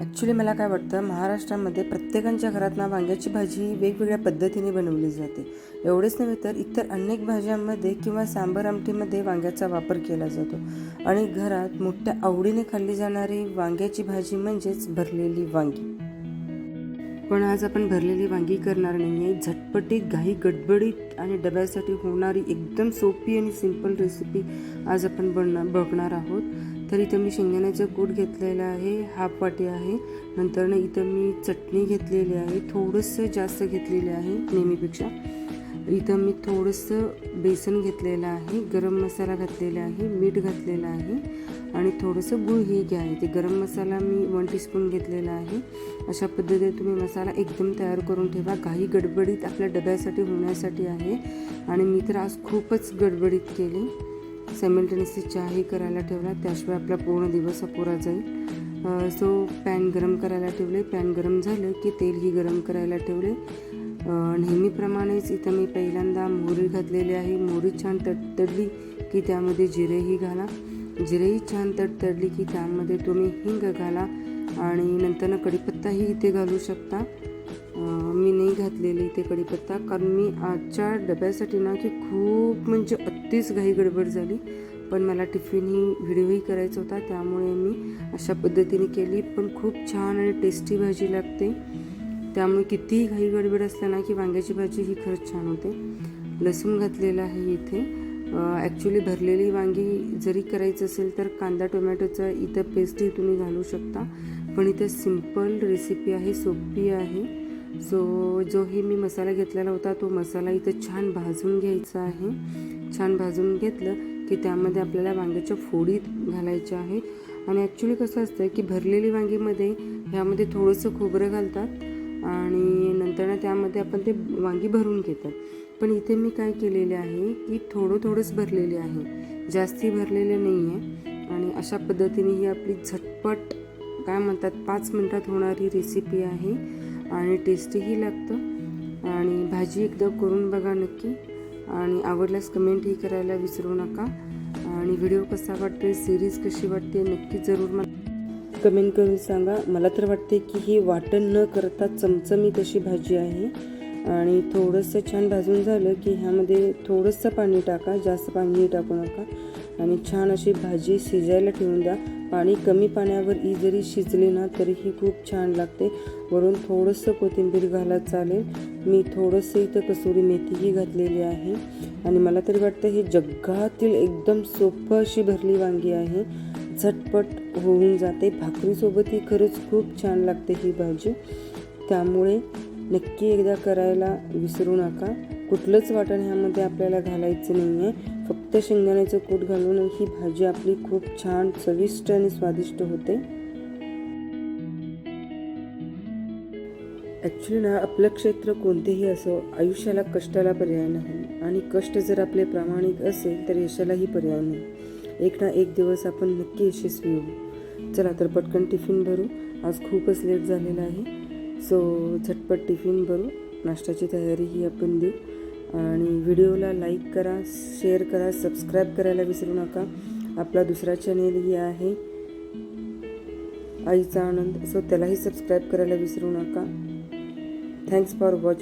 Actually मला काय वाटतं महाराष्ट्रामध्ये प्रत्येकांच्या घरात ना वांग्याची भाजी वेगवेगळ्या पद्धतीने बनवली जाते. एवढेच नव्हे तर इतर अनेक भाज्यांमध्ये किंवा सांबर आमटीमध्ये वांग्याचा वापर केला जातो. आणि घरात मोठ्या आवडीने खाल्ली जाणारी वांग्याची भाजी म्हणजेच भरलेली वांगी. पण आज आपण भरलेली वांगी करणार नाही आहे झटपटीत घाई गडबडीत आणि डब्यासाठी होणारी एकदम सोपी आणि सिंपल रेसिपी आज आपण बनणार बघणार आहोत. तर इथं मी शेंगदाण्याचं कूट घेतलेलं आहे हाफ वाटी आहे. नंतर ना इथं मी चटणी घेतलेली आहे थोडंसं जास्त घेतलेली आहे नेहमीपेक्षा. इथं मी थोडंसं बेसन घेतलेलं आहे गरम मसाला घातलेला आहे मीठ घातलेलं आहे आणि थोडंसं गुळ ही घ्या. आहे ते गरम मसाला मी वन टीस्पून घेतलेला आहे. अशा पद्धतीने तुम्ही मसाला एकदम तयार करून ठेवा. काही गडबडीत आपल्या डब्यासाठी होण्यासाठी आहे आणि मी तर आज खूपच गडबडीत केली. सायमल्टेनियसली चहाही करायला ठेवला. त्याशिवाय आपला पूर्ण दिवस अपुरा जाईल. सो पॅन गरम करायला ठेवले. पॅन गरम झालं की तेलही गरम करायला ठेवले. नेहमीप्रमाणेच इथं मी पहिल्यांदा मोहरी घातलेली आहे. मोहरी छान तडतडली की त्यामध्ये जिरेही घाला. जिरेही छान तडतडली की त्यामध्ये तुम्ही हिंग घाला आणि नंतर कढीपत्ताही इथे घालू शकता. मी नाही घातलेली इथे कढीपत्ता कारण मी आजच्या डब्यासाठी ना की खूप म्हणजे अत्तीच घाई गडबड झाली. पण मला टिफिनही व्हिडिओही करायचा होता त्यामुळे मी अशा पद्धतीने केली. पण खूप छान आणि टेस्टी भाजी लागते. त्यामुळे कितीही घाई गडबड असलं ना की वांग्याची भाजी ही खरंच छान होते. लसूण घातलेलं आहे इथे. ॲक्च्युली भरलेली वांगी जरी करायचं असेल तर कांदा टोमॅटोचा इथं पेस्टही तुम्ही घालू शकता. पण इथं सिंपल रेसिपी आहे सोपी आहे. सो जो हे मी मसाला घेतलेला होता तो मसाला इथं छान भाजून घ्यायचा आहे. छान भाजून घेतलं की त्यामध्ये आपल्याला वांग्याच्या फोडी घालायच्या आहेत आणि ॲक्च्युली कसं असतं की भरलेली वांगीमध्ये ह्यामध्ये थोडंसं खोबरं घालतात आणि नंतर ना त्यामध्ये आपण ते वांगी भरून घेतात. पण इथे मी काय केलेले आहे की थोडं थोडंच भरलेले आहे. जास्ती भरलेले नाही आहे आणि अशा पद्धतीने ही आपली झटपट काय म्हणतात पाच मिनटात होणारी रेसिपी आहे. आणि टेस्टीही लागतं. आणि भाजी एकदा करून बघा नक्की. आणि आवडल्यास कमेंटही करायला विसरू नका. आणि व्हिडिओ कसा वाटते सिरीज कशी वाटते नक्की जरूर मला कमेंट करून सांगा. मला तर वाटते की ही वाटण न करता चमचमीत अशी भाजी आहे. आणि थोडंसं छान भाजून झालं की ह्यामध्ये थोडंसं पाणी टाका जास्त पाणी टाकू नका. आणि छान अशी भाजी शिजायला ठेवून द्या. पाणी कमी पाण्यावर ही जरी शिजली ना तरीही खूप छान लागते. वरून थोडंसं कोथिंबीर घाला चालेल. मी थोडंसं इथं कसुरी मेथीही घातलेली आहे. आणि मला तरी वाटतं हे जगातील एकदम सोपं अशी भरली वांगी आहे. झटपट होऊन जाते. भाकरीसोबत ही खरंच खूप छान लागते ही भाजी. त्यामुळे नक्की एकदा करायला विसरू नका. कुठलंच वाटण ह्यामध्ये आपल्याला घालायचं नाही आहे फक्त शेंगदाण्याचं कूट घालून ही भाजी आपली खूप छान चविष्ट आणि स्वादिष्ट होते. ॲक्च्युली ना आपलं क्षेत्र कोणतेही असो आयुष्याला कष्टाला पर्याय नाही. आणि कष्ट जर आपले प्रामाणिक असेल तर यशालाही पर्याय नाही. एक ना एक दिवस आपण नक्की यशस्वी होऊ. चला तर पटकन टिफिन भरू. आज खूपच लेट झालेला आहे. सो झटपट टिफिन भरू. नाश्त्याची तयारी ही आपण देऊ. आणि व्हिडिओला लाईक करा शेअर करा सबस्क्राईब करायला विसरू नका. आपला दुसरा चॅनेलही आहे आईचा आनंद. सो त्यालाही सबस्क्राईब करायला विसरू नका. Thanks for watch